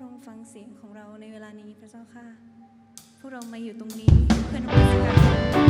พระองค์ฟังเสียงของเราในเวลานี้พระเจ้าค่ะ พวกเรามาอยู่ตรงนี้เพื่อนมัสกา